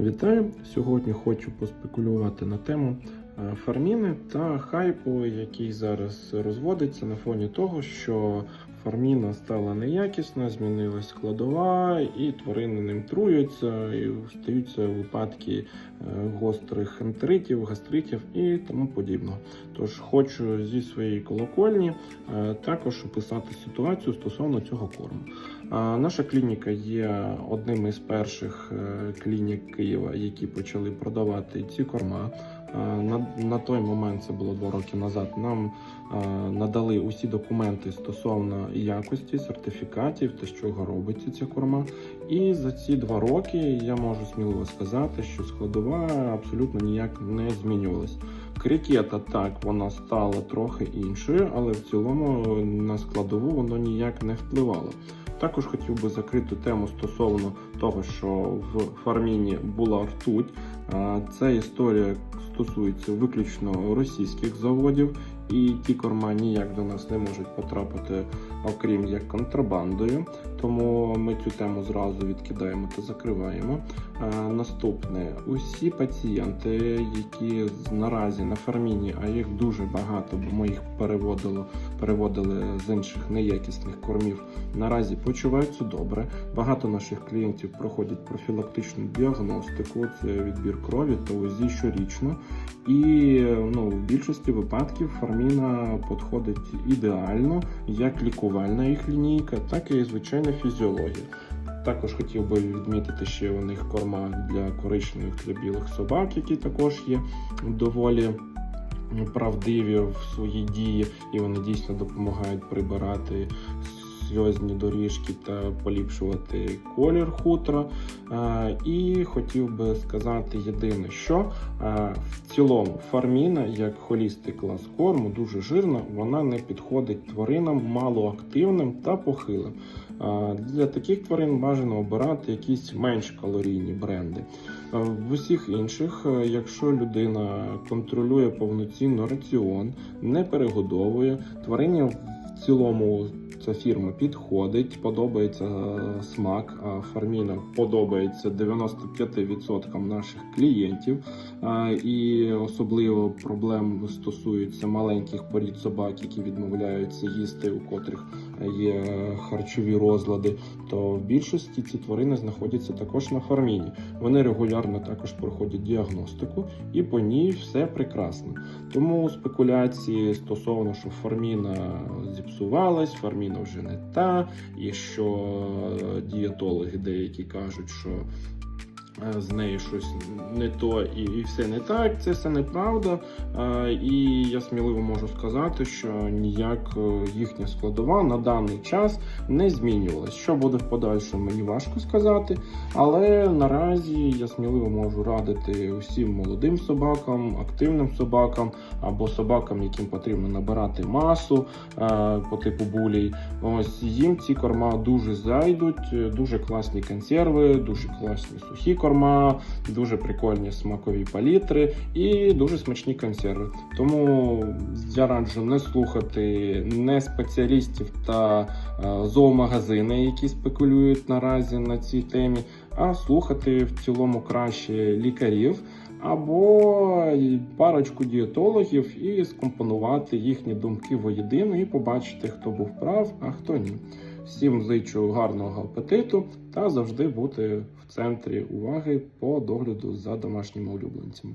Вітаю! Сьогодні хочу поспекулювати на тему фарміни та хайпу, який зараз розводиться на фоні того, що фарміна стала неякісна, змінилась складова, і тварини ним труються, і стаються випадки е, гострих ентеритів, гастритів і тому подібного. Тож хочу зі своєї колокольні е, також описати ситуацію стосовно цього корму. Наша клініка є одним із перших е, клінік Києва, які почали продавати ці корма. А, На, на той момент це було два роки назад. Нам а, надали усі документи стосовно якості, сертифікатів та чого робиться ця корма. І за ці два роки я можу сміливо сказати, що складова абсолютно ніяк не змінювалась. Крикета так, вона стала трохи іншою, але в цілому на складову воно ніяк не впливало. Також хотів би закрити тему стосовно того, що в фарміні була ртуть. А, Ця історія стосується виключно російських заводів, і ті корма ніяк до нас не можуть потрапити, окрім як контрабандою. Тому ми цю тему зразу відкидаємо та закриваємо. А, Наступне усі пацієнти, які наразі на фарміні, а їх дуже багато, бо ми їх переводили, переводили з інших неякісних кормів. Наразі почуваються добре. Багато наших клієнтів проходять профілактичну діагностику, це відбір крові та УЗІ щорічно. І ну, в більшості випадків фарміна підходить ідеально як лікувальна їх лінійка, так і звичайна фізіологія. Також хотів би відмітити ще у них корма для коричневих для білих собак, які також є доволі правдиві в своїй дії, і вони дійсно допомагають прибирати сльозні доріжки та поліпшувати колір хутра. Е, І хотів би сказати єдине, що е, в цілому фарміна, як холістий клас корму, дуже жирна, вона не підходить тваринам малоактивним та похилим. Е, Для таких тварин бажано обирати якісь менш калорійні бренди. В усіх інших, якщо людина контролює повноцінно раціон, не перегодовує, тварині в цілому ця фірма підходить, подобається е, смак, фарміна подобається 95% наших клієнтів. Е, І особливо проблем стосуються маленьких порід собак, які відмовляються їсти, у котрих є харчові розлади. То в більшості ці тварини знаходяться також на фарміні. Вони регулярно також проходять діагностику, і по ній все прекрасно. Тому спекуляції стосовно, що фарміна зіпсувалась, фарміна вже не та, і що дієтологи деякі кажуть, що з нею щось не то і, і все не так. Це все неправда. Е, І я сміливо можу сказати, що ніяк е, їхня складова на даний час не змінювалась. Що буде в подальшому, мені важко сказати. Але наразі я сміливо можу радити усім молодим собакам, активним собакам або собакам, яким потрібно набирати масу е, по типу булій. Ось їм ці корма дуже зайдуть, е, дуже класні консерви, дуже класні сухі корма, дуже прикольні смакові палітри і дуже смачні консерви. Тому я раджу не слухати не спеціалістів та е, зоомагазини, які спекулюють наразі на цій темі, а слухати в цілому краще лікарів або парочку дієтологів і скомпонувати їхні думки воєдино і побачити, хто був прав, а хто ні. Всім зичу гарного апетиту та завжди бути в центрі уваги по догляду за домашніми улюбленцями.